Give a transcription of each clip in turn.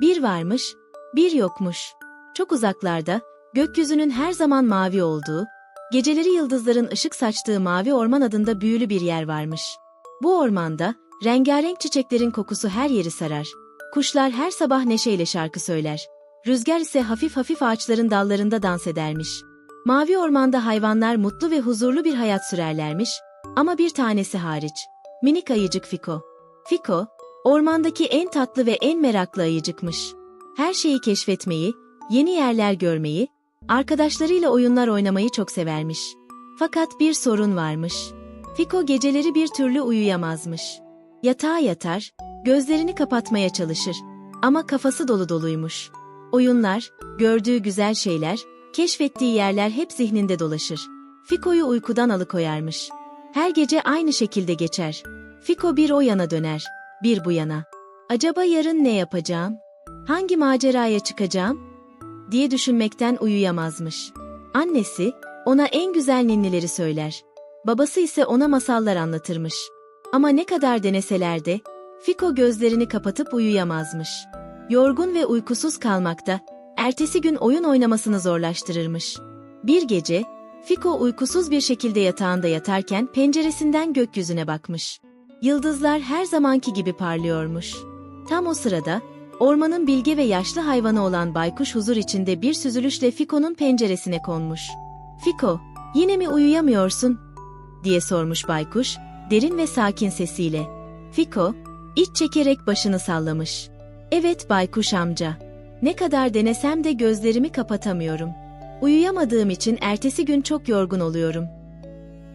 Bir varmış, bir yokmuş. Çok uzaklarda, gökyüzünün her zaman mavi olduğu, geceleri yıldızların ışık saçtığı mavi orman adında büyülü bir yer varmış. Bu ormanda, rengarenk çiçeklerin kokusu her yeri sarar. Kuşlar her sabah neşeyle şarkı söyler. Rüzgar ise hafif hafif ağaçların dallarında dans edermiş. Mavi ormanda hayvanlar mutlu ve huzurlu bir hayat sürerlermiş ama bir tanesi hariç. Minik ayıcık Fiko. Fiko, ormandaki en tatlı ve en meraklı ayıcıkmış. Her şeyi keşfetmeyi, yeni yerler görmeyi, arkadaşlarıyla oyunlar oynamayı çok severmiş. Fakat bir sorun varmış. Fiko geceleri bir türlü uyuyamazmış. Yatağa yatar, gözlerini kapatmaya çalışır ama kafası dolu doluymuş. Oyunlar, gördüğü güzel şeyler, keşfettiği yerler hep zihninde dolaşır. Fiko'yu uykudan alıkoyarmış. Her gece aynı şekilde geçer. Fiko bir o yana döner, bir bu yana. Acaba yarın ne yapacağım? Hangi maceraya çıkacağım? diye düşünmekten uyuyamazmış. Annesi, ona en güzel ninnileri söyler. Babası ise ona masallar anlatırmış. Ama ne kadar deneseler de, Fiko gözlerini kapatıp uyuyamazmış. Yorgun ve uykusuz kalmakta, ertesi gün oyun oynamasını zorlaştırırmış. Bir gece, Fiko uykusuz bir şekilde yatağında yatarken penceresinden gökyüzüne bakmış. Yıldızlar her zamanki gibi parlıyormuş. Tam o sırada, ormanın bilge ve yaşlı hayvanı olan baykuş huzur içinde bir süzülüşle Fiko'nun penceresine konmuş. Fiko, yine mi uyuyamıyorsun? diye sormuş baykuş, derin ve sakin sesiyle. Fiko, iç çekerek başını sallamış. Evet baykuş amca. Ne kadar denesem de gözlerimi kapatamıyorum. Uyuyamadığım için ertesi gün çok yorgun oluyorum.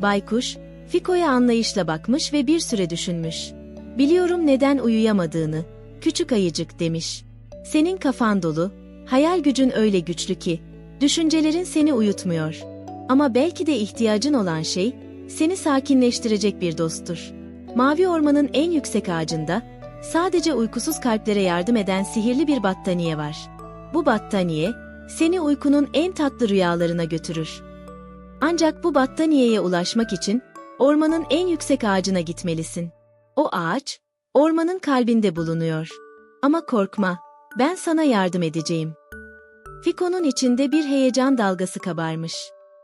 Baykuş, Fiko'ya anlayışla bakmış ve bir süre düşünmüş. Biliyorum neden uyuyamadığını, küçük ayıcık demiş. Senin kafan dolu, hayal gücün öyle güçlü ki, düşüncelerin seni uyutmuyor. Ama belki de ihtiyacın olan şey, seni sakinleştirecek bir dosttur. Mavi ormanın en yüksek ağacında, sadece uykusuz kalplere yardım eden sihirli bir battaniye var. Bu battaniye, seni uykunun en tatlı rüyalarına götürür. Ancak bu battaniyeye ulaşmak için, ormanın en yüksek ağacına gitmelisin. O ağaç, ormanın kalbinde bulunuyor. Ama korkma, ben sana yardım edeceğim. Fiko'nun içinde bir heyecan dalgası kabarmış.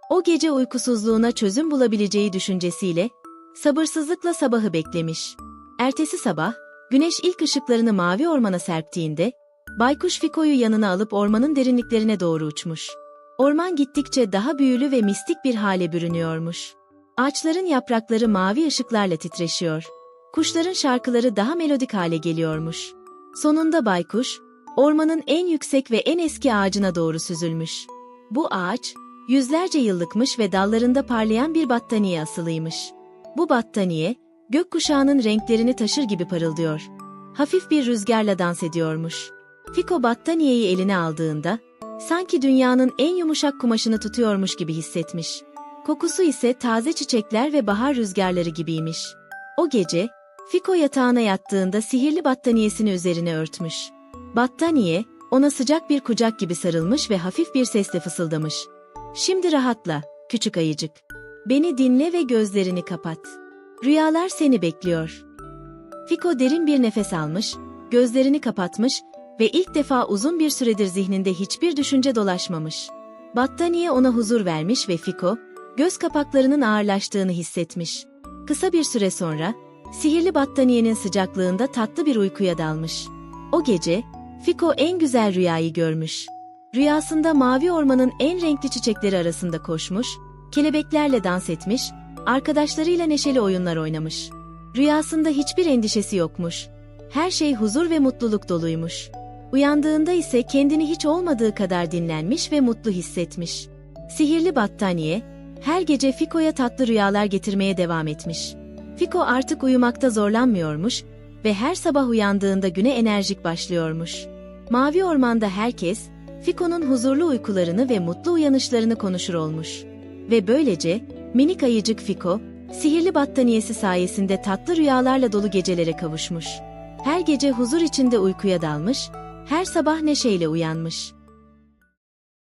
O gece uykusuzluğuna çözüm bulabileceği düşüncesiyle, sabırsızlıkla sabahı beklemiş. Ertesi sabah, güneş ilk ışıklarını mavi ormana serptiğinde, Baykuş Fiko'yu yanına alıp ormanın derinliklerine doğru uçmuş. Orman gittikçe daha büyülü ve mistik bir hale bürünüyormuş. Ağaçların yaprakları mavi ışıklarla titreşiyor. Kuşların şarkıları daha melodik hale geliyormuş. Sonunda baykuş, ormanın en yüksek ve en eski ağacına doğru süzülmüş. Bu ağaç, yüzlerce yıllıkmış ve dallarında parlayan bir battaniye asılıymış. Bu battaniye, gökkuşağının renklerini taşır gibi parıldıyor. Hafif bir rüzgarla dans ediyormuş. Fiko battaniyeyi eline aldığında, sanki dünyanın en yumuşak kumaşını tutuyormuş gibi hissetmiş. Kokusu ise taze çiçekler ve bahar rüzgarları gibiymiş. O gece, Fiko yatağına yattığında sihirli battaniyesini üzerine örtmüş. Battaniye, ona sıcak bir kucak gibi sarılmış ve hafif bir sesle fısıldamış. Şimdi rahatla, küçük ayıcık. Beni dinle ve gözlerini kapat. Rüyalar seni bekliyor. Fiko derin bir nefes almış, gözlerini kapatmış ve ilk defa uzun bir süredir zihninde hiçbir düşünce dolaşmamış. Battaniye ona huzur vermiş ve Fiko, göz kapaklarının ağırlaştığını hissetmiş. Kısa bir süre sonra, sihirli battaniyenin sıcaklığında tatlı bir uykuya dalmış. O gece, Fiko en güzel rüyayı görmüş. Rüyasında mavi ormanın en renkli çiçekleri arasında koşmuş, kelebeklerle dans etmiş, arkadaşlarıyla neşeli oyunlar oynamış. Rüyasında hiçbir endişesi yokmuş. Her şey huzur ve mutluluk doluymuş. Uyandığında ise kendini hiç olmadığı kadar dinlenmiş ve mutlu hissetmiş. Sihirli battaniye, her gece Fiko'ya tatlı rüyalar getirmeye devam etmiş. Fiko artık uyumakta zorlanmıyormuş ve her sabah uyandığında güne enerjik başlıyormuş. Mavi ormanda herkes, Fiko'nun huzurlu uykularını ve mutlu uyanışlarını konuşur olmuş. Ve böylece, minik ayıcık Fiko, sihirli battaniyesi sayesinde tatlı rüyalarla dolu gecelere kavuşmuş. Her gece huzur içinde uykuya dalmış, her sabah neşeyle uyanmış.